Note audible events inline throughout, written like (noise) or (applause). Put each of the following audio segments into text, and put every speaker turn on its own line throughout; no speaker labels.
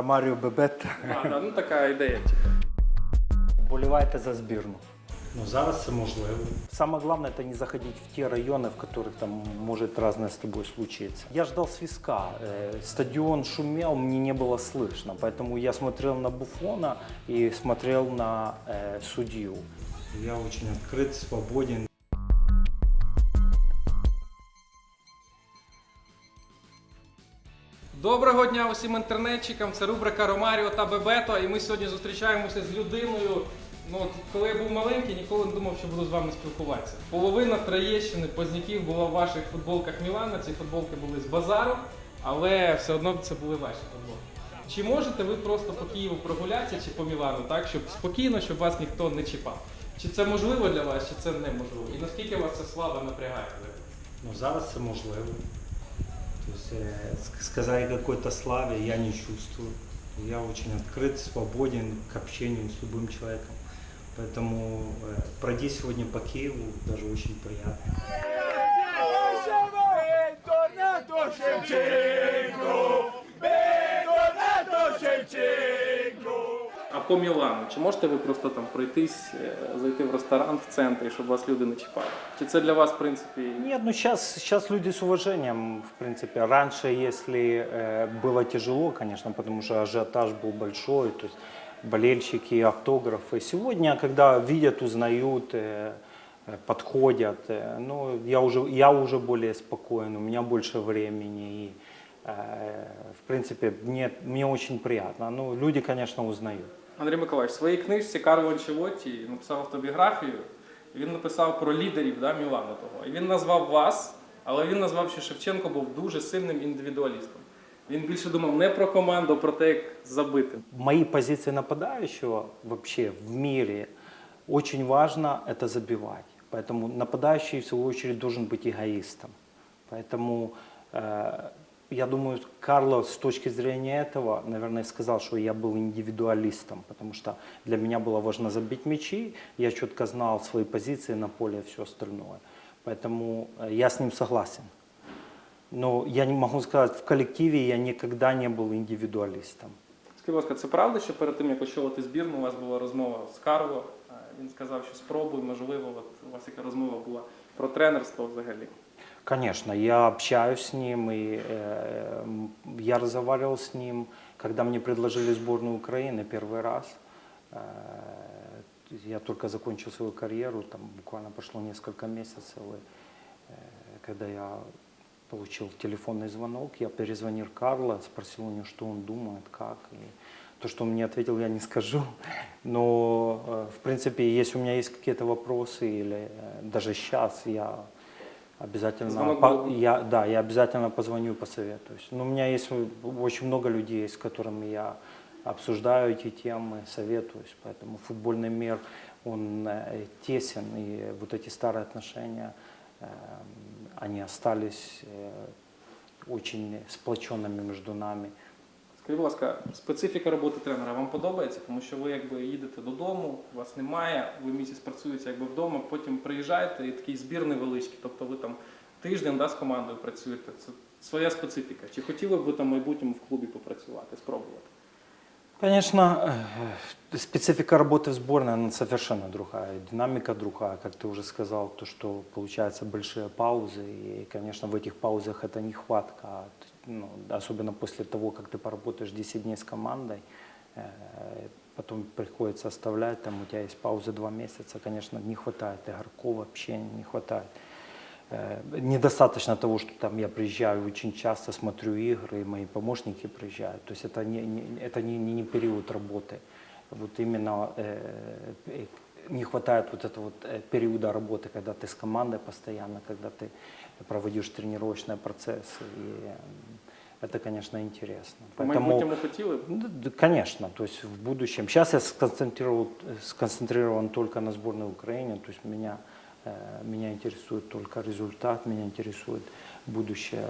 Ромаріо Бебет.
А, да, ну така ідея. Типу.
Болівайте за збірну.
Ну зараз це можливо.
Самое главное это не заходить в те районы, в которых там может разное с тобой случиться. Я ждал свистка. Э, Стадион шумел, мне не было слышно. Поэтому я смотрел на Буфона и смотрел на э, судью.
Я очень открыт, свободен.
Доброго дня усім інтернетчикам. Це рубрика Ромаріо та Бебето. І ми сьогодні зустрічаємося з людиною. Ну, от, коли я був маленький, ніколи не думав, що буду з вами спілкуватися. Половина Троєщини, Позняків була в ваших футболках Мілана. Ці футболки були з базару, але все одно це були ваші футболки. Чи можете ви просто по Києву прогулятися чи по Мілану, так, щоб спокійно, щоб вас ніхто не чіпав? Чи це можливо для вас, чи це неможливо? І наскільки вас ця слава напрягає?
Ну зараз це можливо. То есть э, ск- сказать какой-то славе я не чувствую. Я очень открыт, свободен к общению с любым человеком. Поэтому э, пройти сегодня по Киеву даже очень приятно.
Bentornato
по Мілану, чи можете ви просто там пройтись, е, зайти в ресторан в центрі, щоб вас люди не чіпали? Чи це для вас, в принципі,
Нет, ну сейчас, сейчас люди с уважением, в принципе. Раньше, если э, было тяжело, конечно, потому что ажиотаж был большой, то есть болельщики, автографы. Сегодня, когда видят, узнают, э, э, подходят, э, ну, я уже, я уже более спокоен, у меня больше времени. И, э, в принципе, мне, мне очень приятно. Ну, люди, конечно, узнают.
Андрій Миколаївич, в своїй книжці Карло Анчелотті написав автобіографію. і Він написав про лідерів да, Мілану того. І він назвав вас, але він назвав, що Шевченко був дуже сильним індивідуалістом. Він більше думав не про команду, а про те, як забити.
мои позиции нападающего вообще в мире очень важно это забивать. Поэтому нападающий в свою очередь должен быть эгоистом. Поэтому э, я думаю, Карло с точки зрения этого, наверное, сказал, что я был индивидуалистом, потому что для меня было важно забить мячи, я четко знал свои позиции на поле и все остальное. Поэтому э, я с ним согласен. Но я не могу сказать, в коллективе я никогда не был индивидуалистом.
Скажіть, будь ласка, це правда, що перед тим, як очолити збірну, у вас була розмова з Карло. Е, Він сказав, що спробуй, можливо, от у вас яка розмова була про тренерство взагалі.
Конечно, я общаюсь с ним, и э, я разговаривал с ним, когда мне предложили сборную Украины первый раз. Э, я только закончил свою карьеру, там буквально прошло несколько месяцев, и, э, когда я получил телефонный звонок, я перезвонил Карло, спросил у него, что он думает, как. И то, что он мне ответил, я не скажу. Но, э, в принципе, если у меня есть какие-то вопросы, или э, даже сейчас я обязательно,
Звонок
по-
был.
я, да, я обязательно позвоню посоветуюсь. Но у меня есть очень много людей, с которыми я обсуждаю эти темы, советуюсь. Поэтому футбольный мир, он э, тесен, и вот эти старые отношения, э, они остались э, очень сплоченными между нами.
Скажіть, будь ласка, специфіка роботи тренера вам подобається, тому що ви якби їдете додому, вас немає, ви місяць працюєте якби вдома, потім приїжджаєте і такий збір невеличкий, тобто ви там тиждень да, з командою працюєте. Це своя специфіка. Чи хотіли б ви там в майбутньому в клубі попрацювати, спробувати?
Конечно, э, специфика работы в сборной, она совершенно другая, динамика другая, как ты уже сказал, то, что получаются большие паузы, и, конечно, в этих паузах это нехватка, а, т- ну, особенно после того, как ты поработаешь 10 дней с командой, э, потом приходится оставлять, там у тебя есть пауза 2 месяца, конечно, не хватает игроков, общения не хватает. Э, Недостаточно того, что там я приезжаю очень часто, смотрю игры, и мои помощники приезжают. То есть это не, не- это не, не, не период работы. Вот именно э, э, не хватает вот этого вот э, периода работы, когда ты с командой постоянно, когда ты проводишь тренировочные процессы. И э, это, конечно, интересно.
В майбутньому хотіли б?
Ну, да, Конечно, то есть в будущем. Сейчас я сконцентрирован, сконцентрирован только на сборной Украины, то есть меня, э, меня интересует только результат, меня интересует будущее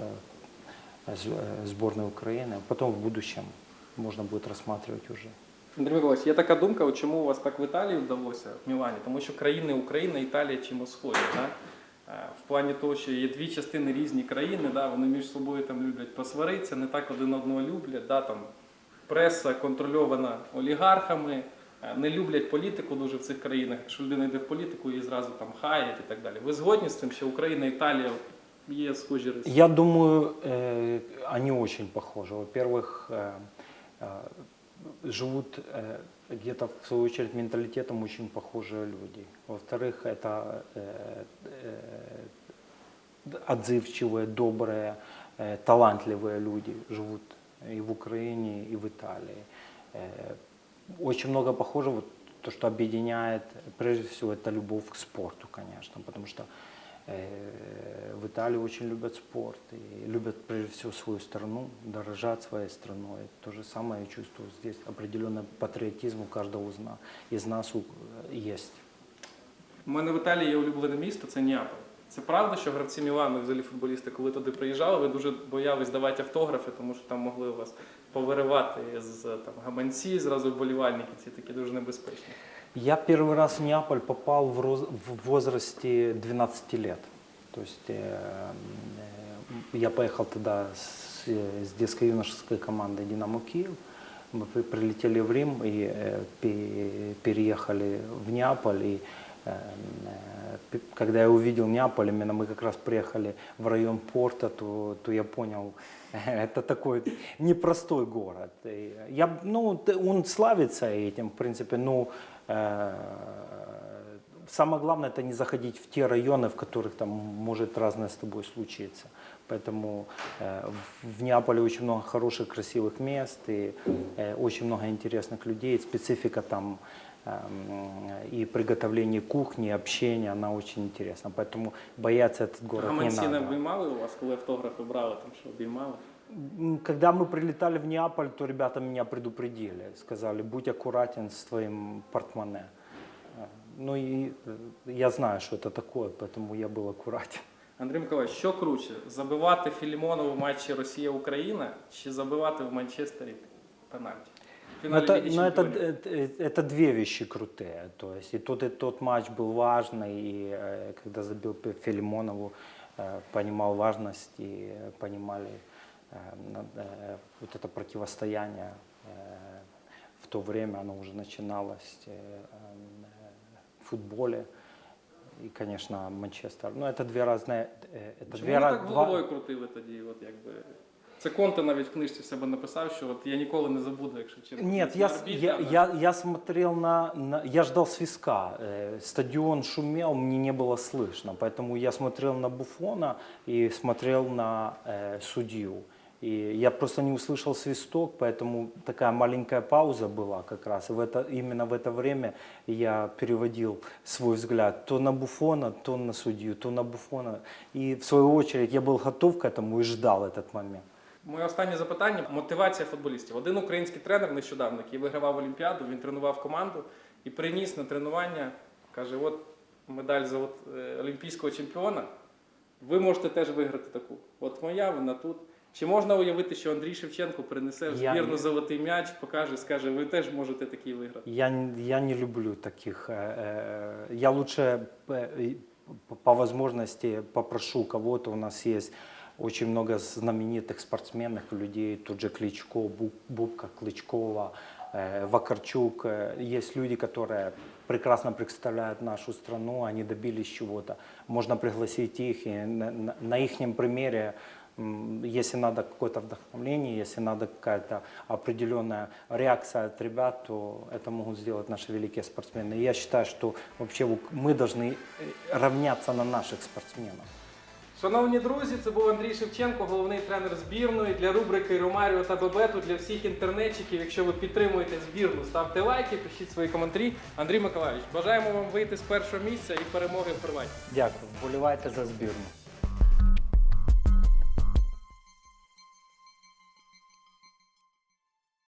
э, с- э, сборной Украины. А потом в будущем можно будет рассматривать уже.
Андрій Миколаївич, є така думка, от чому у вас так в Італії вдалося, в Мілані? Тому що країни Україна і Італія чимось схожі. Да? Е, В плані того, що є дві частини різні країни, да? вони між собою там люблять посваритися, не так один одного люблять. Да? Там, преса контрольована олігархами, е, не люблять політику дуже в цих країнах. Якщо людина йде в політику, її зразу там хаять і так далі. Ви згодні з тим, що Україна, Італія є схожі риси?
Я думаю, э, они очень похожи. Во-первых, э, э, живут э, где-то, в свою очередь, менталитетом очень похожие люди. Во-вторых, это э, э, отзывчивые, добрые, э, талантливые люди живут и в Украине, и в Италии. Э, Очень много похожего. Вот То, что объединяет, прежде всего, это любовь к спорту, конечно, потому что э, в Италии очень любят спорт и любят прежде всего свою страну, дорожат своей страной. То же самое я чувствую здесь. Определенный патриотизм у каждого из нас, из нас у- есть.
У мене в Італії є улюблене місто, це Неаполь. Це правда, що гравці Мілану, взагалі футболісти, коли туди приїжджали, ви дуже боялись давати автографи, тому що там могли у вас повиривати з там, гаманці, зразу вболівальники, ці такі дуже небезпечні.
Я первый раз в Неаполь попал в, роз- в возрасте 12 лет. То есть э, э, я поехал тогда с, э, с детской юношеской командой «Динамо Киев». Мы при- прилетели в Рим и э, пе- переехали в Неаполь. И, э, э, пе- когда я увидел Неаполь, именно мы как раз приехали в район порта, то, то я понял, (laughs) это такой непростой город. И Я, б- ну, т- он славится этим, в принципе, ну, э, самое главное это не заходить в те районы, в которых там может разное с тобой случиться. Поэтому э, в- в Неаполе очень много хороших, красивых мест и э, очень много интересных людей. Специфика там эм, и приготовление кухни, и общения, она очень интересна. Поэтому бояться этот город
Гаманці
не
не
надо.
обіймали у вас, коли автографи брали, там що обіймали?
М, Когда мы прилетали в Неаполь, то ребята меня предупредили, сказали, будь аккуратен с твоим портмоне. Э, Ну и э, я знаю, что это такое, поэтому я был аккуратен.
Андрій Миколаївич, що круче? Забивати Філімонову в матчі Росія-Україна чи забивати в Манчестері пенальті? В
Но
фіналі
это,
Ліги
но это,
Чемпіонів.
это, это две вещи крутые. То есть и тот, и тот матч был важный, и э, когда забил Пе- Филимонову, э, понимал важность и э, понимали э, на- э, вот это противостояние. э, В то время оно уже начиналось э, э, в футболе. И, конечно, Манчестер. Но это две разные... э, Это
Чому
две
ви
раз-
так
два-
головою крутили тоді? От якби... Це Конте навіть в книжці в себе написав, що от я ніколи не забуду, якщо чесно.
Нет,
Це
я, с-
арбітра,
я,
да.
я, я смотрел на, на- Я ждал свистка. Э, Стадион шумел, мне не было слышно. Поэтому я смотрел на Буфона и смотрел на э, судью. И я просто не услышал свисток, поэтому такая маленькая пауза была как раз. И в это, именно в это время я переводил свой взгляд то на Буфона, то на судью, то на Буфона. И в свою очередь я был готов к этому и ждал этот момент.
Моє останнє запитання мотивація футболістів. Один український тренер нещодавно, який вигравав Олімпіаду, він тренував команду і приніс на тренування, каже: от медаль за от, е, олімпійського чемпіона. Ви можете теж виграти таку. От моя, вона тут. Чи можна уявити, що Андрій Шевченко принесе в
Я
збірну
ні.
золотий м'яч, покаже, скаже, ви теж можете такий виграти?
Я, н- я не люблю таких. э, э, Я лучше э, и по- по возможности попрошу кого-то. У нас есть очень много знаменитых спортсменов, людей, тот же Кличко, Бу- Бубка Кличкова, э, Вакарчук. Э, Есть люди, которые прекрасно представляют нашу страну, они добились чего-то. Можно пригласить их, и на, на, их примере Если надо какое-то вдохновление, если надо какая-то определенная реакция от ребят, то это могут сделать наши великие спортсмены. Я считаю, что вообще мы должны э, равняться на наших спортсменов.
Шановні друзі, це був Андрій Шевченко, головний тренер збірної для рубрики Ромаріо та Бебету для всіх інтернетчиків. Якщо ви підтримуєте збірну, ставте лайки, пишіть свої коментарі. Андрій Миколаївич, бажаємо вам вийти з першого місця і перемоги в Хорватії.
Дякую. Вболівайте за збірну.